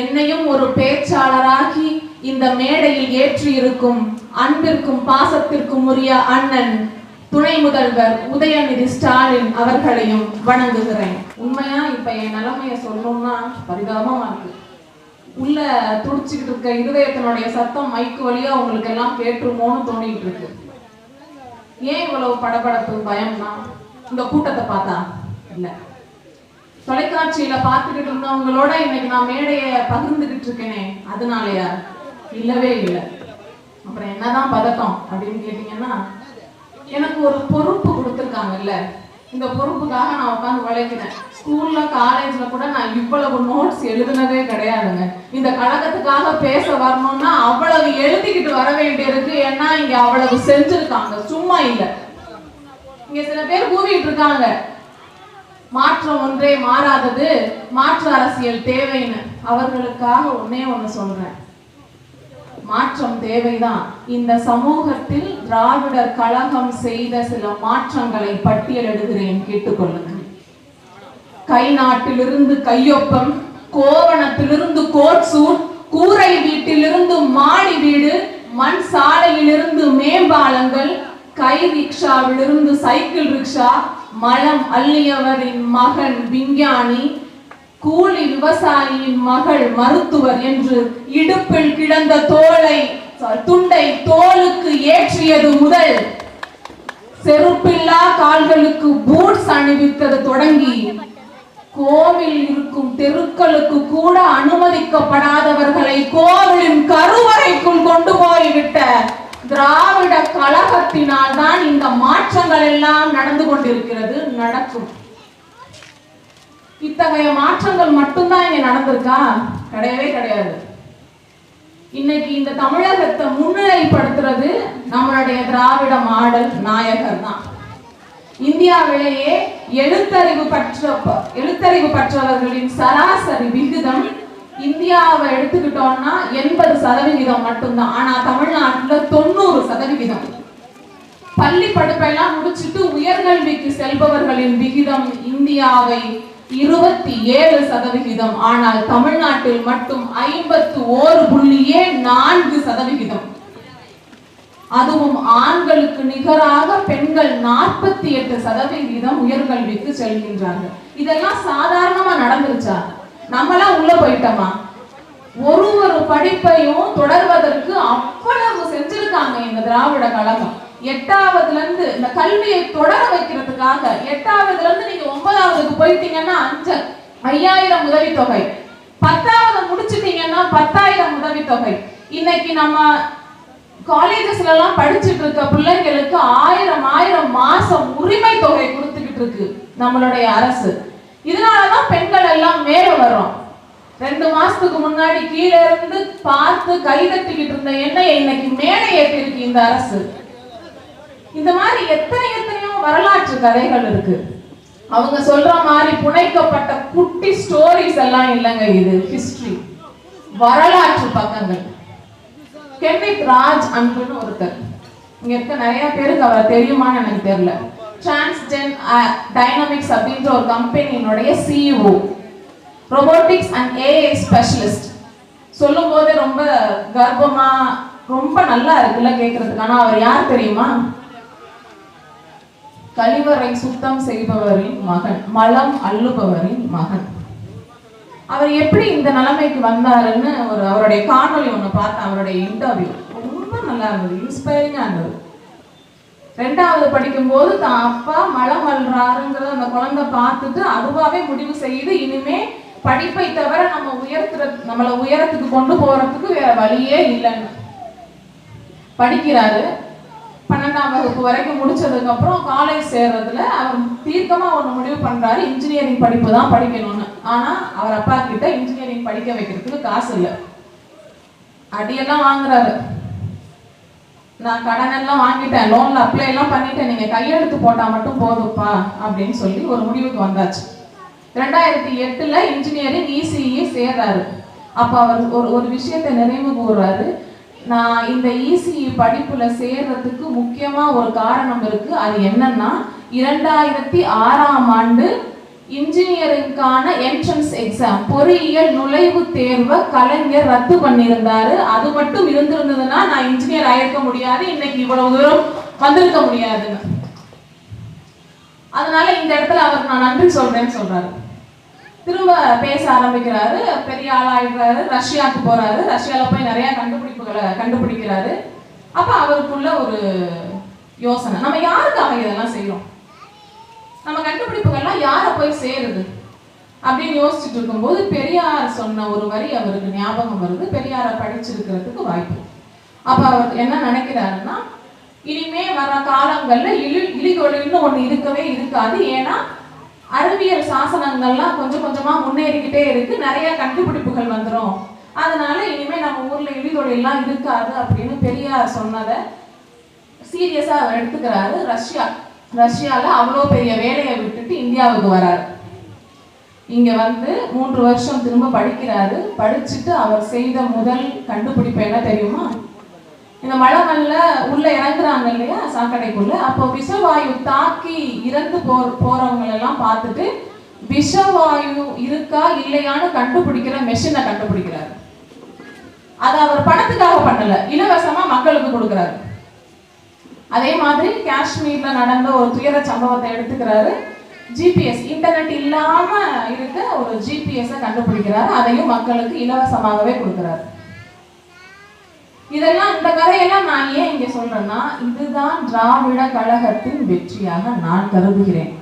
என்னையும் ஒரு பேச்சாளராகி இந்த மேடையில் ஏற்றி இருக்கும் அன்பிற்கும் பாசத்திற்கும் உரிய அண்ணன் துணை முதல்வர் உதயநிதி ஸ்டாலின் அவர்களையும் வணங்குகிறேன். உண்மையா? இப்ப என் நிலைமைய சொல்லணும்னா பரிதாபமா இருக்கு. உள்ள துடிச்சுக்கிட்டு இருக்க இருதயத்தினுடைய சத்தம் மைக்கு வழியா உங்களுக்கு எல்லாம் கேட்டுருமோன்னு தோணிட்டு இருக்கு. ஏன் இவ்வளவு படபடப்பு பயம்னா? இந்த கூட்டத்தை பார்த்தா? இல்லை. தொலைக்காட்சியில பார்த்துக்கிட்டு இருந்தவங்களோட இன்னைக்கு நான் மேடையை பகிர்ந்துகிட்டு இருக்கேனே அதனாலயா இல்லவே இல்லை. அப்புறம் என்னதான் பதக்கம் அப்படின்னு கேட்டீங்கன்னா எனக்கு ஒரு பொறுப்பு கொடுத்துருக்காங்கல்ல. இந்த பொறுப்புக்காக நான் உட்காந்து உழைக்கிறேன். ஸ்கூல்ல காலேஜ்ல கூட நான் இவ்வளவு நோட்ஸ் எழுதுனதே கிடையாதுங்க. இந்த கழகத்துக்காக பேச வரணும்னா அவ்வளவு எழுதிக்கிட்டு வர வேண்டியிருக்கு. ஏன்னா இங்க அவ்வளவு செஞ்சிருக்காங்க. சும்மா இல்லை. இங்க சில பேர் கூவிட்டு இருக்காங்க. மாற்றம் ஒன்றே மாறாதது மாற்று அரசியல் தேவைன்னு அவர்களுக்காக ஒன்னே ஒண்ணு சொல்றேன். மாற்றம் தேவைதான். இந்த சமூகத்தில் திராவிடர் கழகம் செய்த சில மாற்றங்களை பட்டியலிடுகிறேன். கேட்டுக்கொள்ளுங்கள் கை நாட்டிலிருந்து கையொப்பம் கோவணத்திலிருந்து கோட் சூட் கூரை வீட்டிலிருந்து மாடி வீடு மண் சாலையிலிருந்து மேம்பாலங்கள் கை ரிக்ஷாவிலிருந்து சைக்கிள் ரிக்ஷா மலம் அள்ளியவரின் மகன் விஞ்ஞானி கூலி விவசாயியின் மகள் மருத்துவர் என்று இடுப்பில் கிடந்த தோலை துண்டை தோலுக்கு ஏற்றியது முதல் செருப்பில்லா கால்களுக்கு பூட்ஸ் அணிவித்தது தொடங்கி கோவில் இருக்கும் தெருக்களுக்கு கூட அனுமதிக்கப்படாதவர்களை கோவிலின் கருவறைக்குள் கொண்டு போய்விட்ட திராவிட கழகத்தினால் தான் இந்த மாற்றங்கள் எல்லாம் நடந்து கொண்டிருக்கிறது நடக்கும். இத்தகைய மாற்றங்கள் மட்டும்தான் இங்க நடந்திருக்கா? கிடையவே கிடையாது. இன்னைக்கு இந்த தமிழகத்தை முன்னிலைப்படுத்துறது நம்மளுடைய திராவிட மாடல் நாயகர் தான். இந்தியாவிலேயே எழுத்தறிவு பற்ற எழுத்தறிவு பற்றவர்களின் சராசரி விகிதம் இந்தியாவை எடுத்துக்கிட்டோம்னா எண்பது சதவிகிதம் மட்டும்தான். ஆனா தமிழ்நாட்டுல பள்ளி படிப்பெல்லாம் முடிச்சிட்டு உயர்கல்விக்கு செல்பவர்களின் விகிதம் இந்தியாவை இருபத்தி ஏழு சதவிகிதம் ஆனால் தமிழ்நாட்டில் மட்டும் ஐம்பத்து ஓரு புள்ளியே நான்கு சதவிகிதம். அதுவும் ஆண்களுக்கு நிகராக பெண்கள் நாற்பத்தி எட்டு சதவிகிதம் உயர்கல்விக்கு செல்கின்றார்கள். இதெல்லாம் சாதாரணமா நடந்துருச்சா? நம்மளாம் உள்ள போயிட்டோமா? ஒரு ஒரு படிப்பையும் தொடர்வதற்கு அவ்வளவு செஞ்சிருக்காங்க இந்த திராவிட கழகம். எட்டாவதுல இருந்து இந்த கல்வியை தொடர வைக்கிறதுக்காக எட்டாவதுல இருந்து நீங்க ஒன்பதாவதுக்கு போயிட்டீங்கன்னா அஞ்சு ஐயாயிரம் உதவித்தொகை. பத்தாவது முடிச்சிட்டீங்கன்னா பத்தாயிரம் உதவித்தொகை. இன்னைக்கு நம்ம காலேஜஸ்ல எல்லாம் படிச்சுட்டு இருக்க பிள்ளைங்களுக்கு ஆயிரம் ஆயிரம் மாசம் உரிமை தொகை கொடுத்துக்கிட்டு இருக்கு நம்மளுடைய அரசு. இதனாலதான் பெண்கள் எல்லாம் மேல வரும் ரெண்டு மாசத்துக்கு முன்னாடி கீழே இருந்து பார்த்து கைதட்டிக்கிட்டு இருந்த எண்ணெயை இன்னைக்கு மேலே ஏற்றிருக்கு இந்த அரசு. இந்த மாதிரி எத்தனை எத்தனையோ வரலாற்று கதைகள் இருக்கு. அவங்க சொல்ற மாதிரி புனைக்கப்பட்ட குட்டி ஸ்டோரிஸ் எல்லாம் இல்லைங்க இது ஹிஸ்டரி வரலாற்று பக்கங்கள். கென்னித் ராஜ் அன்புன்னு ஒருத்தர். இங்க இருக்க நிறைய பேருக்கு அவரை தெரியுமான்னு எனக்கு தெரியல. டிரான்ஸ்ஜென் டைனமிக்ஸ் uh, அப்படின்ற ஒரு கம்பெனியினுடைய CEO robotics and AI specialist சொல்லும் போதே ரொம்ப கர்ப்பமா ரொம்ப நல்லா இருக்குல்ல கேட்கறதுக்கு ஆனா அவர் யார் தெரியுமா? கழிவறை சுத்தம் செய்பவரின் மகன் மலம் அள்ளுபவரின் மகன். அவர் எப்படி இந்த நிலைமைக்கு வந்தாருன்னு ஒரு அவருடைய காணொளி ஒன்று பார்த்தேன் அவருடைய இன்டர்வியூ ரொம்ப நல்லா இருந்தது இன்ஸ்பைரிங்காக இருந்தது. ரெண்டாவது படிக்கும்போது தான் அப்பா மலம் அல்றாருங்கிறத அந்த குழந்தை பார்த்துட்டு அதுவாகவே முடிவு செய்து இனிமே படிப்பை தவிர நம்ம உயர்த்துற நம்மளை உயரத்துக்கு கொண்டு போறதுக்கு வேற வழியே இல்லைன்னு. படிக்கிறாரு. பன்னெண்டாம் வகுப்பு வரைக்கும் முடிச்சதுக்கு அப்புறம் காலேஜ் சேர்றதுல அவர் தீர்க்கமா ஒண்ணு முடிவு பண்றாரு. இன்ஜினியரிங் படிப்பு தான் படிக்கணும்னு. ஆனா அவர் அப்பா கிட்ட இன்ஜினியரிங் படிக்க வைக்கிறதுக்கு காசு இல்லை. அடியெல்லாம் வாங்குறாரு. நான் கடன் எல்லாம் வாங்கிட்டேன். லோன்ல அப்ளை எல்லாம் பண்ணிட்டேன். நீங்க கையெழுத்து போட்டா மட்டும் போதும்ப்பா அப்படின்னு சொல்லி ஒரு முடிவுக்கு வந்தாச்சு. ரெண்டாயிரத்தி எட்டுல இன்ஜினியரிங் இசிஇ சேர்றாரு. அப்ப அவர் ஒரு ஒரு விஷயத்தை நிறைவு கூறுறாரு. நான் இந்த இசிஇ படிப்புல சேர்றதுக்கு முக்கியமா ஒரு காரணம் இருக்கு. அது என்னன்னா இரண்டாயிரத்தி ஆறாம் ஆண்டு இன்ஜினியரிங்கான என்ட்ரன்ஸ் எக்ஸாம் பொறியியல் நுழைவுத் தேர்வை கலைஞர் ரத்து பண்ணியிருந்தாரு. அது மட்டும் இருந்திருந்ததுன்னா நான் இன்ஜினியர் ஆயிருக்க முடியாது. இன்னைக்கு இவ்வளவு தூரம் வந்திருக்க முடியாதுன்னு. அதனால இந்த இடத்துல அவர் நான் நன்றி சொல்றேன்னு சொல்றாரு. திரும்ப பேச ஆரம்பிக்கிறாரு. பெரிய ஆளாயிடுறாரு. ரஷ்யாவுக்கு போறாரு. ரஷ்யால போய் நிறைய கண்டுபிடிப்புகளை கண்டுபிடிக்கிறாரு. அப்ப அவருக்குள்ள ஒரு யோசனை. நம்ம யாருக்காக இதெல்லாம் செய்யறோம் நம்ம கண்டுபிடிப்புகள்லாம் யாரை போய் சேருது? அப்படின்னு யோசிச்சுட்டு இருக்கும்போது பெரியார் சொன்ன ஒரு வரி அவருக்கு ஞாபகம் வருது. பெரியாரை படிச்சிருக்கிறதுக்கு வாய்ப்பு. அப்ப அவர் என்ன நினைக்கிறாருன்னா இனிமே வர காலங்கள்ல இழி இழிகொழில்னு ஒன்று இருக்கவே இருக்காது. ஏன்னா அறிவியல் சாசனங்கள்லாம் கொஞ்சம் கொஞ்சமாக முன்னேறிக்கிட்டே இருக்கு. நிறைய கண்டுபிடிப்புகள் வந்துடும் அதனால இனிமே நம்ம ஊர்ல இழிதொழிலாம் இருக்காது அப்படின்னு பெரியார் சொன்னதை சீரியஸா அவர் எடுத்துக்கிறாரு. ரஷ்யா ரஷ்யால அவ்வளோ பெரிய வேலையை விட்டுட்டு இந்தியாவுக்கு வராரு. இங்க வந்து மூன்று வருஷம் திரும்ப படிக்கிறாரு. படிச்சுட்டு அவர் செய்த முதல் கண்டுபிடிப்பு என்ன தெரியுமா? இந்த மழை மல்ல உள்ள இறங்குறாங்க இல்லையா? சாக்கடைக்குள்ள. அப்போ விஷவாயு தாக்கி இறந்து போ போறவங்க எல்லாம் பார்த்துட்டு விஷவாயு இருக்கா இல்லையான்னு கண்டுபிடிக்கிற மெஷினை கண்டுபிடிக்கிறாரு. அதை அவர் பணத்துக்காக பண்ணல. இலவசமா மக்களுக்கு கொடுக்குறாரு. அதே மாதிரி காஷ்மீர்ல நடந்த ஒரு துயர சம்பவத்தை எடுத்துக்கிறாரு. ஜிபிஎஸ் இன்டர்நெட் இல்லாம இருக்க ஒரு ஜிபிஎஸ் கண்டுபிடிக்கிறாரு. அதையும் மக்களுக்கு இலவசமாகவே கொடுக்கிறாரு. இதெல்லாம் இந்த கதையெல்லாம் நான் ஏன் இங்கே சொல்றேன்னா இதுதான் திராவிட கழகத்தின் வெற்றியாக நான் கருதுகிறேன்.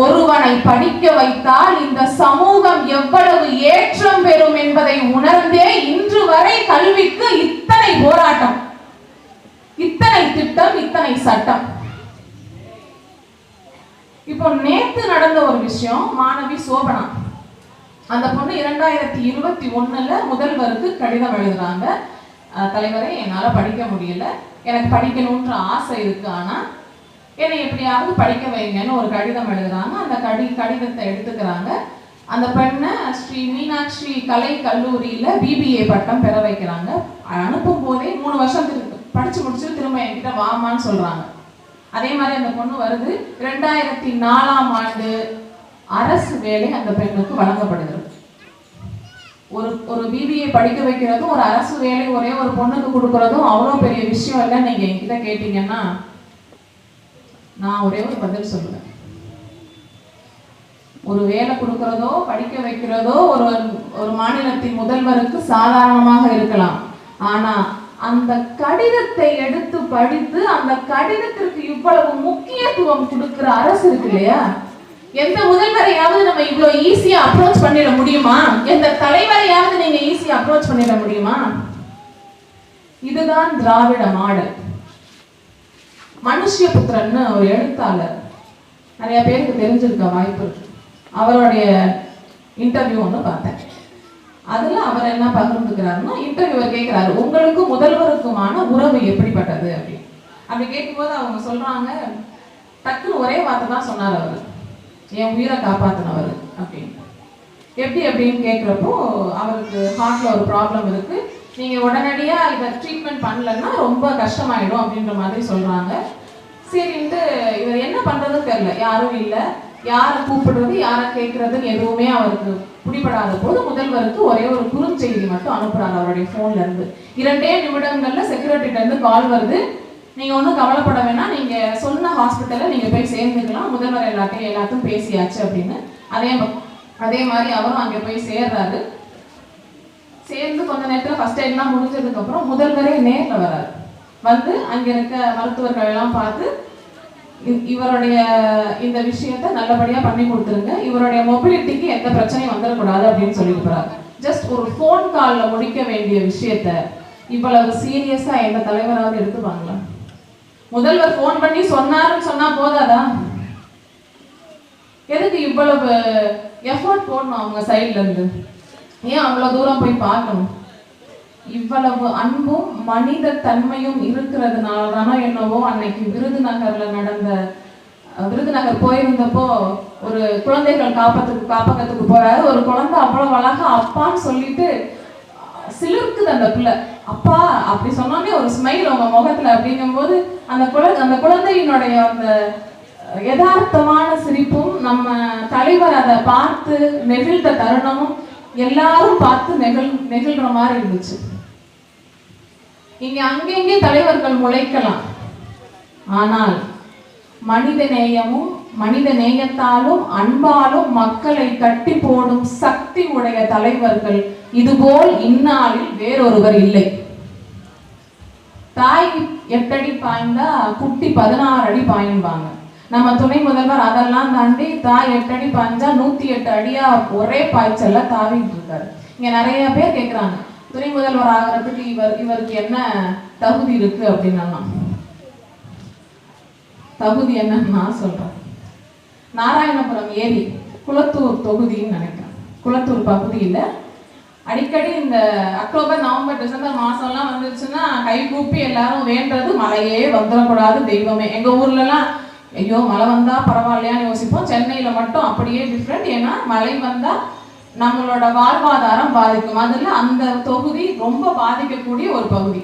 ஒருவனை படிக்க வைத்தால் இந்த சமூகம் எவ்வளவு ஏற்றம் பெறும் என்பதை உணர்ந்தே இன்று வரை கல்விக்கு இத்தனை போராட்டம் இத்தனை திட்டம் இத்தனை சட்டம். இப்போ நேத்து நடந்த ஒரு விஷயம் மாணவி சோபனா. அந்த பொண்ணு இரண்டாயிரத்தி இருபத்தி ஒண்ணுல முதல்வருக்கு கடிதம் எழுதுறாங்க. தலைவரே என்னால் படிக்க முடியல. எனக்கு படிக்கணுன்ற ஆசை இருக்கு. ஆனால் என்னை எப்படியாவது படிக்க வைங்கன்னு ஒரு கடிதம் எழுதுறாங்க. அந்த கடி கடிதத்தை எடுத்துக்கிறாங்க. அந்த பெண்ணை ஸ்ரீ மீனாட்சி கலை கல்லூரியில் பிபிஏ பட்டம் பெற வைக்கிறாங்க. அனுப்பும் போதே மூணு வருஷத்துக்கு படித்து முடிச்சு திரும்ப என்கிட்ட வாமான்னு சொல்கிறாங்க அதே மாதிரி அந்த பொண்ணு வருது. ரெண்டாயிரத்தி நாலாம் ஆண்டு அரசு வேலை அந்த பெண்ணுக்கு வழங்கப்படுகிறது. ஒரு ஒரு பிபிஏ படிக்க வைக்கிறதும் ஒரு அரசு வேலை ஒரே ஒரு பொண்ணுக்கு கொடுக்கறதும் அவ்வளோ பெரிய விஷயம் இல்லை நீங்க என்கிட்ட கேட்டீங்கன்னா நான் ஒரே ஒரு பதில் சொல்லுவேன். ஒரு வேலை கொடுக்கறதோ படிக்க வைக்கிறதோ ஒரு ஒரு மாநிலத்தின் முதல்வருக்கு சாதாரணமாக இருக்கலாம். ஆனா அந்த கடிதத்தை எடுத்து படித்து அந்த கடிதத்திற்கு இவ்வளவு முக்கியத்துவம் கொடுக்கிற அரசு இருக்கு இல்லையா? எந்த முதல்வரையாவது நம்ம இவ்வளோ ஈஸியாக அப்ரோச் பண்ணிட முடியுமா? எந்த தலைவரையாவது நீங்க ஈஸியாக அப்ரோச் பண்ணிட முடியுமா? இதுதான் திராவிட மாடல். மனுஷ்யபுத்திரன்னு ஒரு எழுத்தாளர். நிறைய பேருக்கு தெரிஞ்சிருக்க வாய்ப்பு இருக்கு. அவருடைய இன்டர்வியூ ஒன்று பார்த்தேன். அதில் அவர் என்ன பகிர்ந்துக்கிறாருன்னா இன்டர்வியூவர் கேட்குறாரு உங்களுக்கும் முதல்வருக்குமான உறவு எப்படிப்பட்டது? அப்படின்னு. அப்படி கேட்கும்போது அவங்க சொல்றாங்க டக்குன்னு ஒரே வார்த்தை தான் சொன்னார் அவர். என் உயிரை காப்பாற்றினவர் அப்படின்னு. எப்படி அப்படின்னு கேட்குறப்போ அவருக்கு ஹார்ட்டில் ஒரு ப்ராப்ளம் இருக்குது நீங்கள் உடனடியாக இதை ட்ரீட்மெண்ட் பண்ணலன்னா ரொம்ப கஷ்டமாயிடும் அப்படின்ற மாதிரி சொல்கிறாங்க சரின்ட்டு இவர் என்ன பண்ணுறதுன்னு தெரில யாரும் இல்லை. யாரை கூப்பிடுறது யாரை கேட்குறதுன்னு எதுவுமே அவருக்கு பிடிபடாத போது முதல்வருக்கு ஒரே ஒரு குறுஞ்செய்தி மட்டும் அனுப்புகிறாங்க அவருடைய ஃபோன்லேருந்து இரண்டே நிமிடங்களில் செக்யூரிட்டிகிட்டேருந்து கால் வருது. நீங்கள் ஒன்றும் கவலைப்பட வேணாம். நீங்கள் சொன்ன ஹாஸ்பிட்டலில் நீங்கள் போய் சேர்ந்துக்கலாம். முதல்வர் எல்லாத்தையும் எல்லாத்தையும் பேசியாச்சு அப்படின்னு. அதே அதே மாதிரி அவரும் அங்கே போய் சேர்றாரு. சேர்ந்து கொஞ்ச நேரத்தில் ஃபஸ்ட் எய்ட்லாம் முடிஞ்சதுக்கப்புறம் முதல்வரே நேரில் வராரு வந்து அங்கே இருக்க மருத்துவர்கள் எல்லாம் பார்த்து இவருடைய இந்த விஷயத்த நல்லபடியாக பண்ணி கொடுத்துருங்க. இவருடைய மொபிலிட்டிக்கு எந்த பிரச்சனையும் வந்துடக்கூடாது அப்படின்னு சொல்லிட்டு போறாரு. ஜஸ்ட் ஒரு ஃபோன் காலில் முடிக்க வேண்டிய விஷயத்த இவ்வளவு சீரியஸாக எந்த தலைவராவது எடுத்துப்பாங்களா முதல்வர் ஃபோன் பண்ணி சொன்னாருன்னு சொன்னா போதாதா? எதுக்கு இவ்வளவு எஃபோர்ட் போடணும் அவங்க சைட்ல இருந்து? ஏன் அவ்வளவு தூரம் போய் பார்க்கணும்? இவ்வளவு அன்பும் மனித தன்மையும் இருக்கிறதுனால தானோ என்னவோ அன்னைக்கு விருதுநகர்ல நடந்த விருதுநகர் போயிருந்தப்போ ஒரு குழந்தைகள் காப்பத்துக்கு காப்பகத்துக்கு போறாரு. ஒரு குழந்தை அவ்வளவு அழகா அப்பான்னு சொல்லிட்டு சிலிர்க்குது அந்த பிள்ளை. அப்பா அப்படி சொன்னாலே ஒரு ஸ்மைல் அவங்க முகத்துல அப்படிங்கும்போது அந்த குழந்தை அந்த குழந்தையினுடைய அந்த யதார்த்தமான சிரிப்பும் நம்ம தலைவர் அதை பார்த்து நெகிழ்ந்த தருணமும் எல்லாரும் பார்த்து நெகிழ் நெகிழ்ற மாதிரி இருந்துச்சு. இங்க அங்கெங்கே தலைவர்கள் முளைக்கலாம். ஆனால் மனித நேயமும் மனித நேயத்தாலும் அன்பாலும் மக்களை கட்டி போடும் சக்தி உடைய தலைவர்கள் இதுபோல் இந்நாளில் வேறொருவர் இல்லை. தாய் எட்டடி பாய்ந்தா குட்டி பதினாறு அடி பாயின்பாங்க நம்ம துணை முதல்வர் அதெல்லாம் தாண்டி தாய் எட்டடி பாய்ஞ்சா நூத்தி எட்டு அடியா ஒரே பாய்ச்சல்ல தாவிட்டு இருக்காரு இங்க நிறைய பேர் கேக்குறாங்க. துணை முதல்வர் ஆகிறதுக்கு இவர் இவருக்கு என்ன தகுதி இருக்கு அப்படின்னு தகுதி என்னன்னு நான் சொல்றேன். நாராயணபுரம் ஏரி குளத்தூர் தொகுதின்னு நினைக்கிறேன். குளத்தூர் பகுதியில் அடிக்கடி இந்த அக்டோபர் நவம்பர் டிசம்பர் மாசம்லாம் வந்துருச்சுன்னா கை கூப்பி எல்லாரும் வேண்டது மழையே வந்துடக்கூடாது தெய்வமே. எங்கள் ஊர்லலாம் ஐயோ மழை வந்தால் பரவாயில்லையான்னு யோசிப்போம். சென்னையில் மட்டும் அப்படியே டிஃப்ரெண்ட் ஏன்னா மழை வந்தால் நம்மளோட வாழ்வாதாரம் பாதிக்கும். அதில் அந்த தொகுதி ரொம்ப பாதிக்கக்கூடிய ஒரு பகுதி.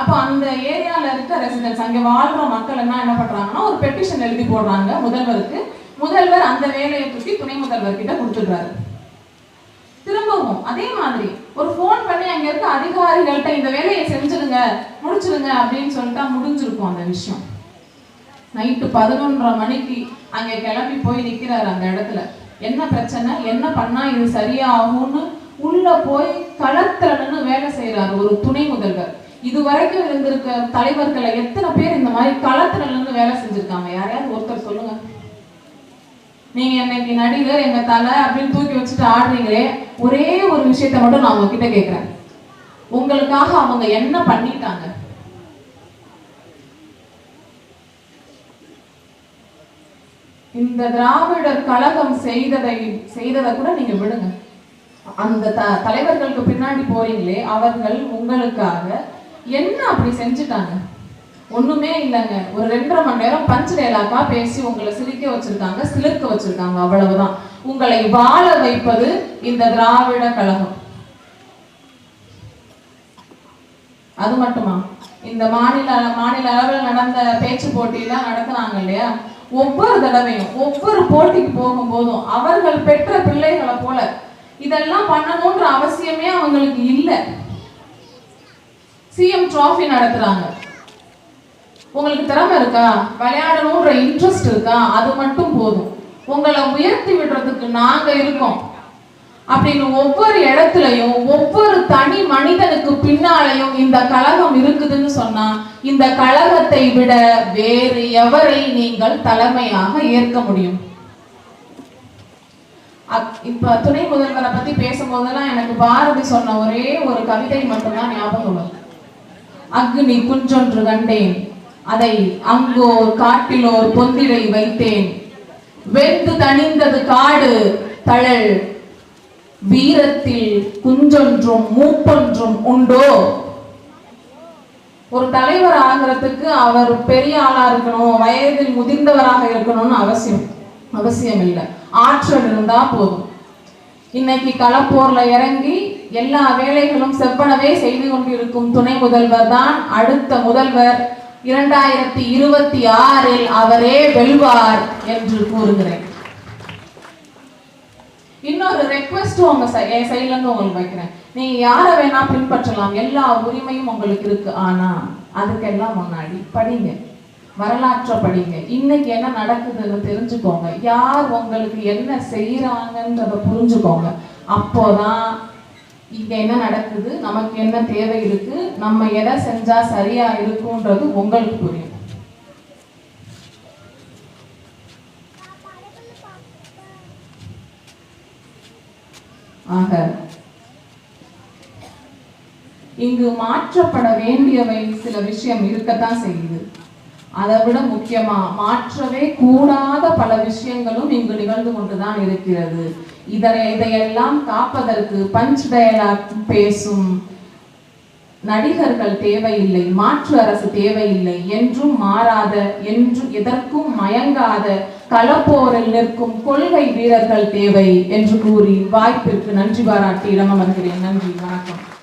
அப்போ அந்த ஏரியாவில் இருக்க ரெசிடென்ட்ஸ் அங்கே வாழ்கிற மக்கள் என்ன என்ன பண்ணுறாங்கன்னா ஒரு பெட்டிஷன் எழுதி போடுறாங்க முதல்வருக்கு. முதல்வர் அந்த வேலையை தூக்கி துணை முதல்வர்கிட்ட கொடுத்துடுறாரு. திரும்பவும் அதே மாதிரி ஒரு ஃபோன் பண்ணி அங்க இருக்க அதிகாரிகள்கிட்ட இந்த வேலையை செஞ்சிருங்க முடிச்சிருங்க அப்படின்னு சொல்லிட்டா முடிஞ்சிருக்கும் அந்த விஷயம். நைட்டு பதினொன்றரை மணிக்கு அங்க கிளம்பி போய் நிக்கிறாரு அந்த இடத்துல. என்ன பிரச்சனை? என்ன பண்ணா இது சரியாகும்னு உள்ள போய் களத்திரன்னு வேலை செய்யறாரு ஒரு துணை முதல்வர். இது வரைக்கும் இருந்திருக்க தலைவர்களை எத்தனை பேர் இந்த மாதிரி களத்துல வேலை செஞ்சிருக்காங்க? யாரையாவது ஒருத்தர் சொல்லுங்க. நீங்க இன்னைக்கு நடிகர் எங்க தலை அப்படின்னு தூக்கி வச்சுட்டு ஆடுறீங்களே ஒரே ஒரு விஷயத்த மட்டும் நான் உங்ககிட்ட கேட்கிறேன். உங்களுக்காக அவங்க என்ன பண்ணிட்டாங்க? இந்த திராவிடர் கழகம் செய்ததை செய்ததை கூட நீங்க விடுங்க. அந்த த தலைவர்களுக்கு பின்னாடி போறீங்களே அவர்கள் உங்களுக்காக என்ன அப்படி செஞ்சுட்டாங்க? ஒண்ணுமே இல்லைங்க. ஒரு ரெண்டரை மணி நேரம் பஞ்ச் டைலாக்கா பேசி உங்களை சிரிக்க வச்சிருக்காங்க சிலிர்க்க வச்சிருக்காங்க அவ்வளவுதான். உங்களை வாழ வைப்பது இந்த திராவிட கழகம். அது மட்டுமா? இந்த மாநில மாநில அளவில் நடந்த பேச்சு போட்டியெல்லாம் நடத்துனாங்க இல்லையா? ஒவ்வொரு தடவையும் ஒவ்வொரு போட்டிக்கு போகும்போதும் அவர்கள் பெற்ற பிள்ளைகளை போல இதெல்லாம் பண்ணணும்ன்ற அவசியமே அவங்களுக்கு இல்லை. சிஎம் டிராஃபி நடத்துறாங்க. உங்களுக்கு திறமை இருக்கா? விளையாடணுன்ற இன்ட்ரெஸ்ட் இருக்கா? அது மட்டும் போதும். உங்களை உயர்த்தி விடுறதுக்கு நாங்க இருக்கோம். அப்படின்னு ஒவ்வொரு இடத்துலையும் ஒவ்வொரு தனி மனிதனுக்கு பின்னாலையும் இந்த கழகம் இருக்குதுன்னு சொன்னா இந்த கழகத்தை விட வேறு எவரை நீங்கள் தலைமையாக ஏற்க முடியும்? இப்ப துணை முதல்வரை பத்தி பேசும்போதெல்லாம் எனக்கு பாரதி சொன்ன ஒரே ஒரு கவிதை மட்டும்தான் ஞாபகம் வரும் அக்னி குஞ்சொன்று கண்டேன். அதை அங்கோர் காட்டிலோர் பொந்திரை வைத்தேன். வெந்து தணிந்தது காடு தழல். வீரத்தில் குஞ்சொன்றும் மூப்பொன்றும் உண்டோ? ஒரு தலைவர் ஆகிறதுக்கு அவர் பெரிய ஆளா இருக்கணும் வயதில் முதிர்ந்தவராக இருக்கணும்னு அவசியம் அவசியம் இல்லை ஆற்றல் இருந்தா போதும். இன்னைக்கு களப்போர்ல இறங்கி எல்லா வேலைகளும் செவ்வனவே செய்து கொண்டிருக்கும் துணை முதல்வர் தான் அடுத்த முதல்வர். இரண்டாயிரத்தி இருபத்தி ஆறில் அவரே வெல்வார் என்று கூறுகிறேன். இன்னொரு ரெக்வெஸ்ட் உங்க சை- என் சைட்ல இருந்து உங்களுக்கு வைக்கிறேன். நீங்க யாரை வேணா பின்பற்றலாம். எல்லா உரிமையும் உங்களுக்கு இருக்கு. ஆனா அதுக்கெல்லாம் முன்னாடி படிங்க. வரலாற்றை படிங்க. இன்னைக்கு என்ன நடக்குதுன்னு தெரிஞ்சுக்கோங்க. யார் உங்களுக்கு என்ன செய்யறாங்கன்றத புரிஞ்சுக்கோங்க. அப்போதான் இங்க என்ன நடக்குது? நமக்கு என்ன தேவை இருக்கு? நம்ம எதை செஞ்சா சரியா இருக்கும்ன்றது உங்களுக்கு புரியும். ஆக இங்கு மாற்றப்பட வேண்டியவை சில விஷயம் இருக்கத்தான் செய்யுது. அதை விட முக்கியமா மாற்றவே கூடாத பல விஷயங்களும் இங்கு நிகழ்ந்து கொண்டுதான் இருக்கிறது. இதனை இதையெல்லாம் காப்பதற்கு பஞ்ச் டயலாக் பேசும் நடிகர்கள் தேவையில்லை மாற்று அரசு தேவையில்லை. என்றும் மாறாத என்று எதற்கும் மயங்காத களப்போரில் நிற்கும் கொள்கை வீரர்கள் தேவை என்று கூறி வாய்ப்பிற்கு நன்றி பாராட்டி இடமர்கிறேன் நன்றி வணக்கம்.